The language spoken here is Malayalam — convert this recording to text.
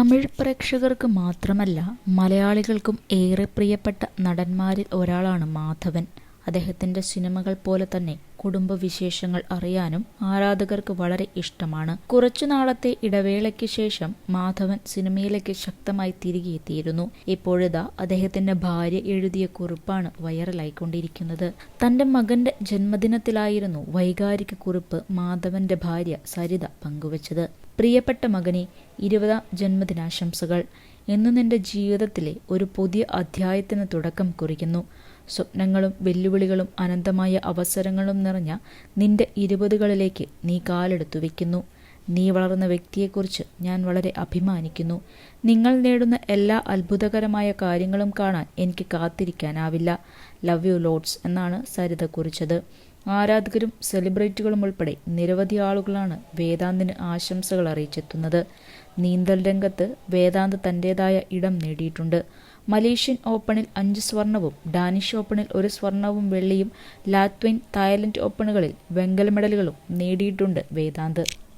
തമിഴ് പ്രേക്ഷകർക്ക് മാത്രമല്ല മലയാളികൾക്കും ഏറെ പ്രിയപ്പെട്ട നടന്മാരിൽ ഒരാളാണ് മാധവൻ. അദ്ദേഹത്തിന്റെ സിനിമകൾ പോലെ തന്നെ കുടുംബവിശേഷങ്ങൾ അറിയാനും ആരാധകർക്ക് വളരെ ഇഷ്ടമാണ്. കുറച്ചു നാളത്തെ ഇടവേളയ്ക്ക് ശേഷം മാധവൻ സിനിമയിലേക്ക് ശക്തമായി തിരികെ എത്തിയിരുന്നു ഇപ്പോഴിതാ അദ്ദേഹത്തിന്റെ ഭാര്യ എഴുതിയ കുറിപ്പാണ് വൈറലായിക്കൊണ്ടിരിക്കുന്നത്. തന്റെ മകന്റെ ജന്മദിനത്തിലായിരുന്നു വൈകാരിക കുറിപ്പ് മാധവന്റെ ഭാര്യ സരിത പങ്കുവച്ചത്. പ്രിയപ്പെട്ട മകനെ ഇരുപതാം ജന്മദിനാശംസകൾ. എന്ന് നിന്റെ ജീവിതത്തിലെ ഒരു പുതിയ അധ്യായത്തിന് തുടക്കം കുറിക്കുന്നു. സ്വപ്നങ്ങളും വെല്ലുവിളികളും അനന്തമായ അവസരങ്ങളും നിറഞ്ഞ നിന്റെ ഇരുപതുകളിലേക്ക് നീ കാലെടുത്തു വെക്കുന്നു നീ വളർന്ന വ്യക്തിയെക്കുറിച്ച് ഞാൻ വളരെ അഭിമാനിക്കുന്നു. നിങ്ങൾ നേടുന്ന എല്ലാ അത്ഭുതകരമായ കാര്യങ്ങളും കാണാൻ എനിക്ക് കാത്തിരിക്കാനാവില്ല. ലവ് യു ലോഡ്സ് എന്നാണ് സരിത കുറിച്ചത്. ആരാധകരും സെലിബ്രിറ്റികളും ഉൾപ്പെടെ നിരവധി ആളുകളാണ് വേദാന്തിന് ആശംസകൾ അറിയിച്ചെത്തുന്നത്. നീന്തൽ രംഗത്ത് വേദാന്ത് തന്റെതായ ഇടം നേടിയിട്ടുണ്ട്. മലേഷ്യൻ ഓപ്പണിൽ അഞ്ച് സ്വർണവും ഡാനിഷ് ഓപ്പണിൽ ഒരു സ്വർണവും വെള്ളിയും ലാത്വൈൻ തായ്ലൻഡ് ഓപ്പണുകളിൽ വെങ്കല മെഡലുകളും നേടിയിട്ടുണ്ട് വേദാന്ത്.